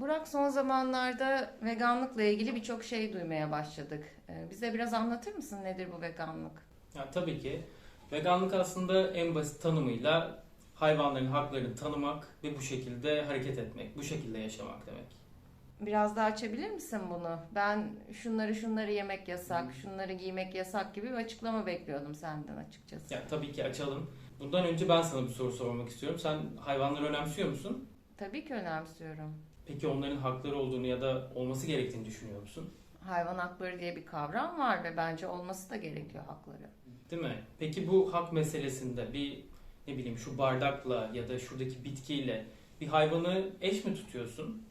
Burak son zamanlarda veganlıkla ilgili birçok şey duymaya başladık. Ee, Bize biraz anlatır mısın nedir bu veganlık? Ya tabii ki veganlık aslında en basit tanımıyla hayvanların haklarını tanımak ve bu şekilde hareket etmek, bu şekilde yaşamak demek. Biraz daha açabilir misin bunu? Ben şunları şunları yemek yasak, şunları giymek yasak gibi bir açıklama bekliyordum senden açıkçası. Ya tabii ki açalım. Bundan önce ben sana bir soru sormak istiyorum. Sen hayvanları önemsiyor musun? Tabii ki önemsiyorum. Peki onların hakları olduğunu ya da olması gerektiğini düşünüyor musun? Hayvan hakları diye bir kavram var ve bence olması da gerekiyor hakları. Değil mi? Peki bu hak meselesinde bir ne bileyim şu bardakla ya da şuradaki bitkiyle bir hayvanı eş mi tutuyorsun?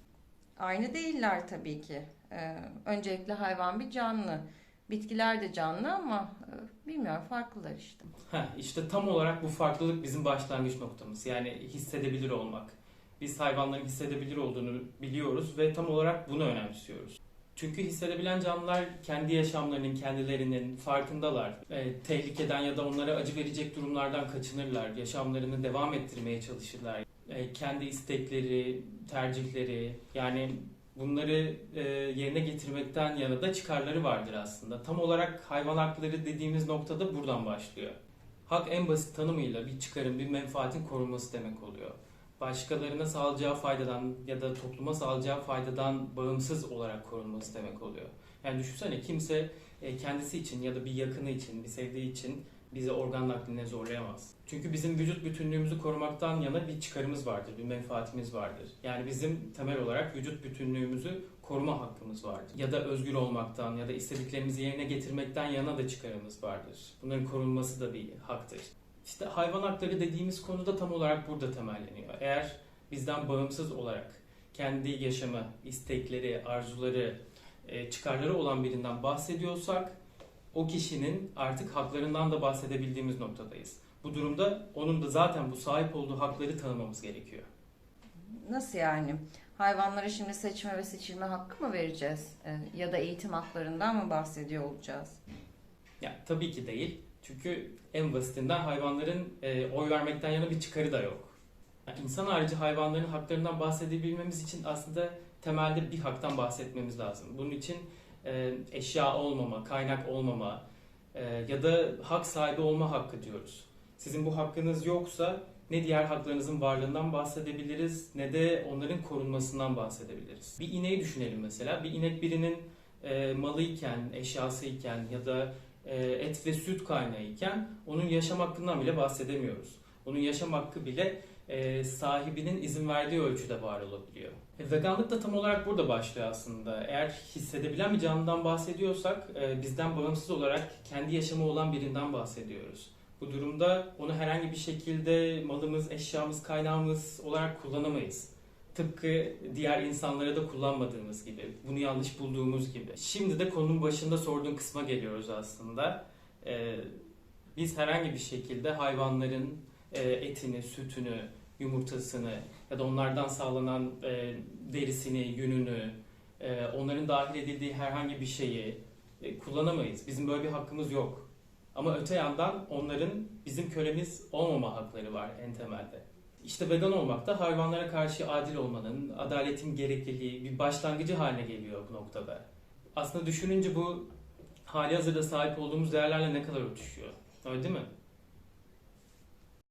Aynı değiller tabii ki. Ee, öncelikle hayvan bir canlı. Bitkiler de canlı ama e, bilmiyorum farklılar işte. Heh, işte tam olarak bu farklılık bizim başlangıç noktamız. Yani hissedebilir olmak. Biz hayvanların hissedebilir olduğunu biliyoruz ve tam olarak bunu önemsiyoruz. Çünkü hissedebilen canlılar kendi yaşamlarının, kendilerinin farkındalar. Ee, tehlikeden ya da onlara acı verecek durumlardan kaçınırlar. Yaşamlarını devam ettirmeye çalışırlar. Ee, kendi istekleri, tercihleri yani bunları e, yerine getirmekten yana da çıkarları vardır aslında. Tam olarak hayvan hakları dediğimiz noktada buradan başlıyor. Hak en basit tanımıyla bir çıkarın, bir menfaatin korunması demek oluyor. Başkalarına sağlayacağı faydadan ya da topluma sağlayacağı faydadan bağımsız olarak korunması demek oluyor. Yani düşünsene kimse e, kendisi için ya da bir yakını için, bir sevdiği için bizi organ nakline zorlayamaz. Çünkü bizim vücut bütünlüğümüzü korumaktan yana bir çıkarımız vardır, bir menfaatimiz vardır. Yani bizim temel olarak vücut bütünlüğümüzü koruma hakkımız vardır. Ya da özgür olmaktan ya da istediklerimizi yerine getirmekten yana da çıkarımız vardır. Bunların korunması da bir haktır. İşte hayvan hakları dediğimiz konuda tam olarak burada temelleniyor. Eğer bizden bağımsız olarak kendi yaşamı, istekleri, arzuları, e, çıkarları olan birinden bahsediyorsak o kişinin artık haklarından da bahsedebildiğimiz noktadayız. Bu durumda onun da zaten bu sahip olduğu hakları tanımamız gerekiyor. Nasıl yani? Hayvanlara şimdi seçme ve seçilme hakkı mı vereceğiz? Ee, ya da eğitim haklarından mı bahsediyor olacağız? Ya tabii ki değil. Çünkü en basitinden hayvanların e, oy vermekten yana bir çıkarı da yok. Yani insan harici hayvanların haklarından bahsedebilmemiz için aslında temelde bir haktan bahsetmemiz lazım. Bunun için e, eşya olmama, kaynak olmama e, ya da hak sahibi olma hakkı diyoruz. Sizin bu hakkınız yoksa ne diğer haklarınızın varlığından bahsedebiliriz ne de onların korunmasından bahsedebiliriz. Bir ineği düşünelim mesela. Bir inek birinin e, malıyken, eşyasıyken ya da et ve süt kaynağıyken onun yaşam hakkından bile bahsedemiyoruz. Onun yaşam hakkı bile e, sahibinin izin verdiği ölçüde var olabiliyor. E, veganlık da tam olarak burada başlıyor aslında. Eğer hissedebilen bir canlıdan bahsediyorsak e, bizden bağımsız olarak kendi yaşamı olan birinden bahsediyoruz. Bu durumda onu herhangi bir şekilde malımız, eşyamız, kaynağımız olarak kullanamayız. Tıpkı diğer insanlara da kullanmadığımız gibi, bunu yanlış bulduğumuz gibi. Şimdi de konunun başında sorduğun kısma geliyoruz aslında. Ee, biz herhangi bir şekilde hayvanların e, etini, sütünü, yumurtasını ya da onlardan sağlanan e, derisini, yününü, e, onların dahil edildiği herhangi bir şeyi e, kullanamayız. Bizim böyle bir hakkımız yok. Ama öte yandan onların bizim kölemiz olmama hakları var en temelde. İşte vegan olmak da hayvanlara karşı adil olmanın, adaletin gerekliliği bir başlangıcı haline geliyor bu noktada. Aslında düşününce bu hali hazırda sahip olduğumuz değerlerle ne kadar örtüşüyor. Öyle değil mi?